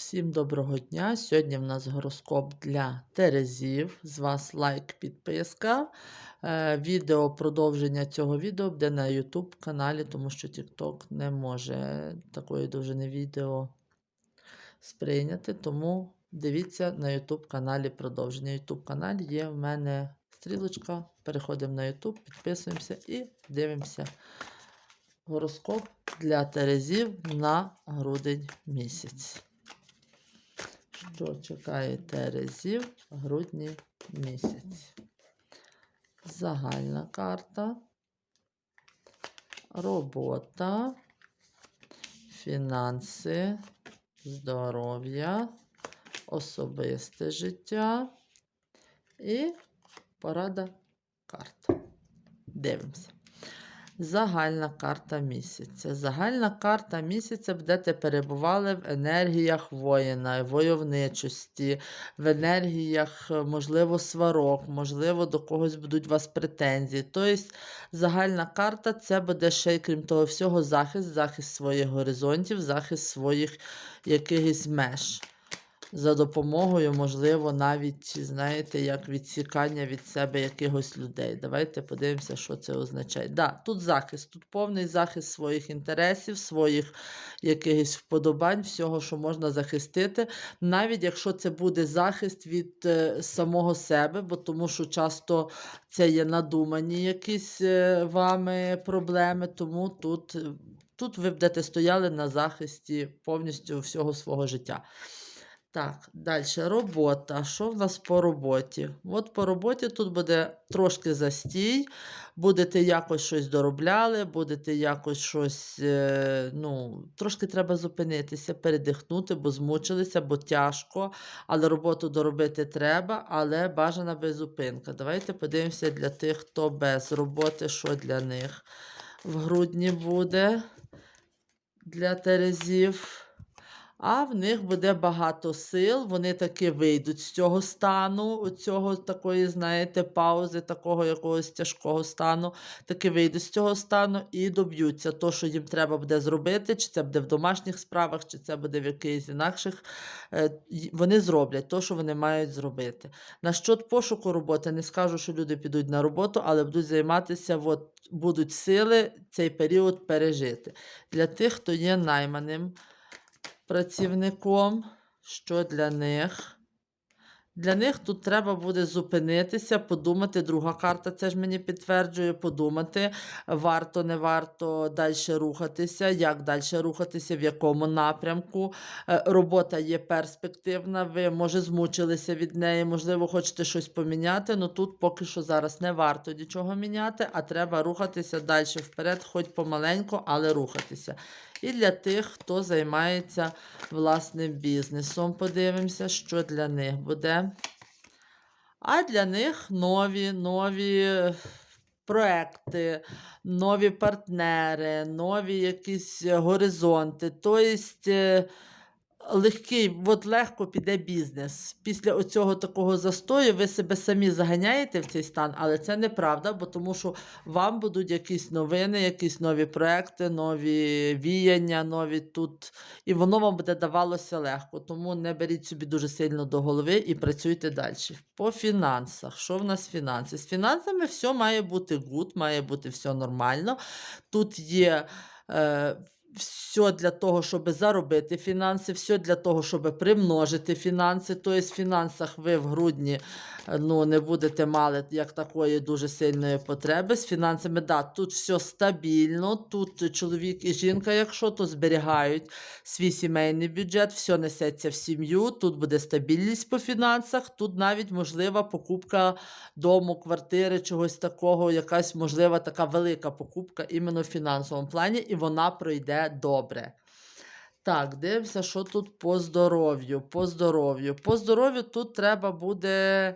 Всім доброго дня! Сьогодні в нас гороскоп для Терезів. З вас лайк, підписка. Е, відео продовження цього відео буде на YouTube каналі, тому що TikTok не може такої довжини відео сприйняти. Тому дивіться на YouTube каналі продовження. YouTube каналі є в мене стрілочка. Переходимо на YouTube, підписуємося і дивимося гороскоп для Терезів на грудень місяць. Що чекає Терезів в грудні місяць? Загальна карта, робота, фінанси, здоров'я, особисте життя і порада карт. Дивимося. Загальна карта місяця. Загальна карта місяця, будете перебували в енергіях воїна, войовничості, в енергіях, можливо, сварок, можливо, до когось будуть вас претензії. Тобто, загальна карта це буде ще, й, крім того всього, захист, захист своїх горизонтів, захист своїх якихось меж за допомогою, можливо, навіть, знаєте, як відсікання від себе якихось людей. Давайте подивимося, що це означає. Да, тут захист, тут повний захист своїх інтересів, своїх якихось вподобань, всього, що можна захистити, навіть якщо це буде захист від е, самого себе, бо тому що часто це є надумані якісь е, вами проблеми, тому тут. е, Тут ви будете стояли на захисті повністю всього свого життя. Так, далі робота. Що в нас по роботі? От по роботі тут буде трошки застій, будете якось щось доробляли, будете якось щось, е, ну, трошки треба зупинитися, передихнути, бо змучилися, бо тяжко, але роботу доробити треба, але бажана беззупинка. Давайте подивимося для тих, хто без роботи, що для них в грудні буде для Терезів. А в них буде багато сил, вони таки вийдуть з цього стану, цього такої, знаєте, паузи, такого якогось тяжкого стану, таки вийдуть з цього стану і доб'ються то, що їм треба буде зробити, чи це буде в домашніх справах, чи це буде в якихось інакших. е, Вони зроблять то, що вони мають зробити. На щодо пошуку роботи, не скажу, що люди підуть на роботу, але будуть займатися, от, будуть сили цей період пережити. Для тих, хто є найманим працівником, що для них. Для них тут треба буде зупинитися, подумати. Друга карта це ж мені підтверджує, подумати, варто, не варто далі рухатися, як далі рухатися, в якому напрямку. Е, Робота є перспективна, ви, може, змучилися від неї, можливо, хочете щось поміняти, але тут поки що зараз не варто нічого міняти, а треба рухатися далі вперед, хоч помаленьку, але рухатися. І для тих, хто займається власним бізнесом, подивимося, що для них буде. А для них нові, нові проекти, нові партнери, нові якісь горизонти. Тобто легкий, от легко піде бізнес. Після оцього такого застою ви себе самі заганяєте в цей стан, але це неправда, бо тому що вам будуть якісь новини, якісь нові проекти, нові віяння, нові тут. І воно вам буде давалося легко. Тому не беріть собі дуже сильно до голови і працюйте далі. По фінансах. Що в нас фінанси? З фінансами все має бути гуд, має бути все нормально. Тут є. Е, все для того, щоб заробити фінанси, все для того, щоб примножити фінанси. Тобто, в фінансах ви в грудні е, ну, не будете мали як такої дуже сильної потреби. З фінансами, да, тут все стабільно, тут чоловік і жінка, якщо, то зберігають свій сімейний бюджет, все несеться в сім'ю, тут буде стабільність по фінансах, тут навіть можлива покупка дому, квартири, чогось такого, якась можлива така велика покупка іменно в фінансовому плані, і вона пройде добре. Так, дивимося, що тут по здоров'ю. По здоров'ю. По здоров'ю тут треба буде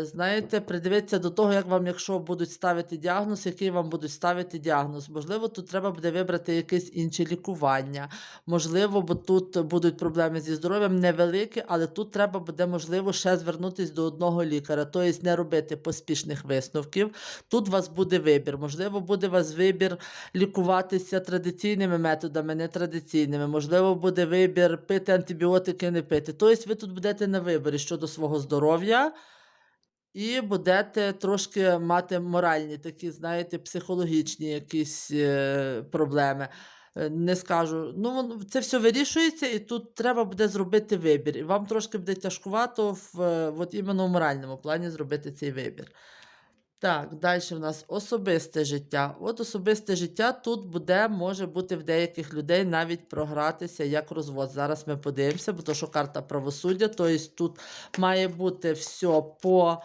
знаєте, придивитися до того, як вам, якщо будуть ставити діагноз, який вам будуть ставити діагноз. Можливо, тут треба буде вибрати якесь інше лікування. Можливо, бо тут будуть проблеми зі здоров'ям невеликі, але тут треба буде, можливо, ще звернутися до одного лікаря, тобто не робити поспішних висновків. Тут у вас буде вибір. Можливо, буде у вас вибір лікуватися традиційними методами, нетрадиційними. Можливо, буде вибір пити антибіотики, не пити. Тобто ви тут будете на виборі щодо свого здоров'я. І будете трошки мати моральні такі, знаєте, психологічні якісь е, проблеми. Е, Не скажу. Ну, це все вирішується, і тут треба буде зробити вибір. І вам трошки буде тяжкувато в, е, от іменно в моральному плані зробити цей вибір. Так, далі в нас особисте життя. От особисте життя тут буде, може бути в деяких людей навіть програтися як розвод. Зараз ми подивимося, бо то, що карта правосуддя, тобто тут має бути все по,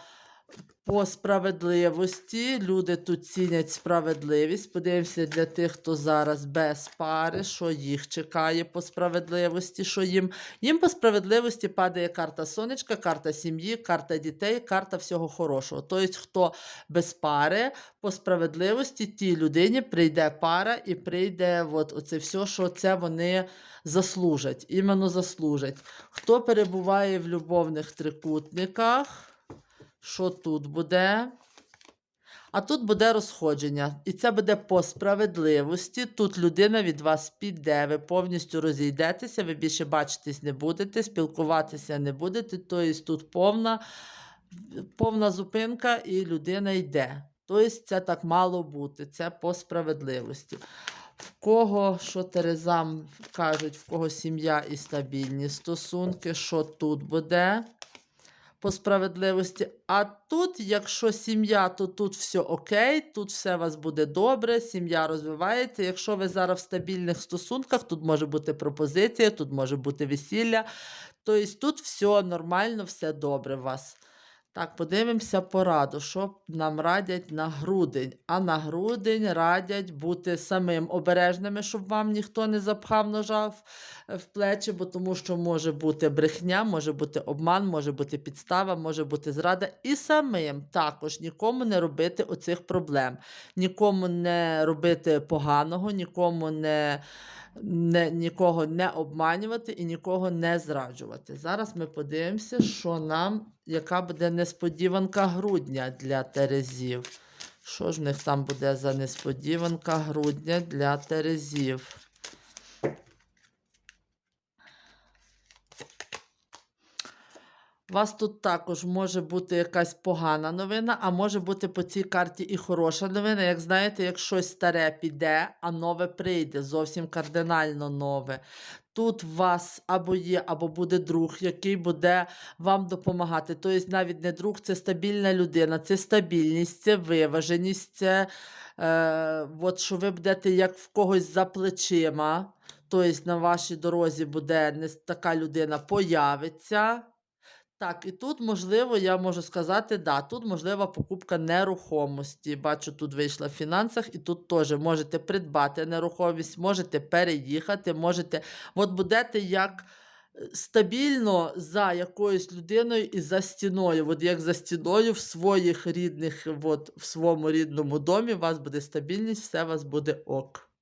по справедливості. Люди тут цінять справедливість. Подивимося для тих, хто зараз без пари, що їх чекає по справедливості, що їм. Їм по справедливості падає карта сонечка, карта сім'ї, карта дітей, карта всього хорошого. Тобто, хто без пари, по справедливості тій людині прийде пара і прийде от оце все, що це вони заслужать. Іменно заслужать. Хто перебуває в любовних трикутниках? Що тут буде? А тут буде розходження. І це буде по справедливості. Тут людина від вас піде, ви повністю розійдетеся, ви більше бачитись не будете, спілкуватися не будете. Тобто тут повна, повна зупинка і людина йде. Тобто це так мало бути, це по справедливості. В кого, що Терезам кажуть, в кого сім'я і стабільні стосунки, що тут буде по справедливості. А тут, якщо сім'я, то тут все окей, тут все у вас буде добре, сім'я розвивається. Якщо ви зараз в стабільних стосунках, тут може бути пропозиція, тут може бути весілля. Тобто тут все нормально, все добре у вас. Так, подивимося пораду, що нам радять на грудень. А на грудень радять бути самим обережними, щоб вам ніхто не запхав ножа в, плечі, бо тому що може бути брехня, може бути обман, може бути підстава, може бути зрада. І самим також нікому не робити оцих проблем, нікому не робити поганого, нікому не. Не, нікого не обманювати і нікого не зраджувати. Зараз ми подивимося, що нам, яка буде несподіванка грудня для Терезів. Що ж в них там буде за несподіванка грудня для Терезів? У вас тут також може бути якась погана новина, а може бути по цій карті і хороша новина. Як знаєте, як щось старе піде, а нове прийде, зовсім кардинально нове. Тут у вас або є, або буде друг, який буде вам допомагати. Тобто, навіть не друг, це стабільна людина, це стабільність, це виваженість, це е, от, що ви будете як в когось за плечима. Тобто на вашій дорозі буде не така людина появиться. Так, і тут, можливо, я можу сказати, да, тут можлива покупка нерухомості. Бачу, тут вийшла в фінансах, і тут теж можете придбати нерухомість, можете переїхати, можете. От будете як е, стабільно за якоюсь людиною і за стіною. От як за стіною в своїх рідних, от, в своєму рідному домі, у вас буде стабільність, все у вас буде ок.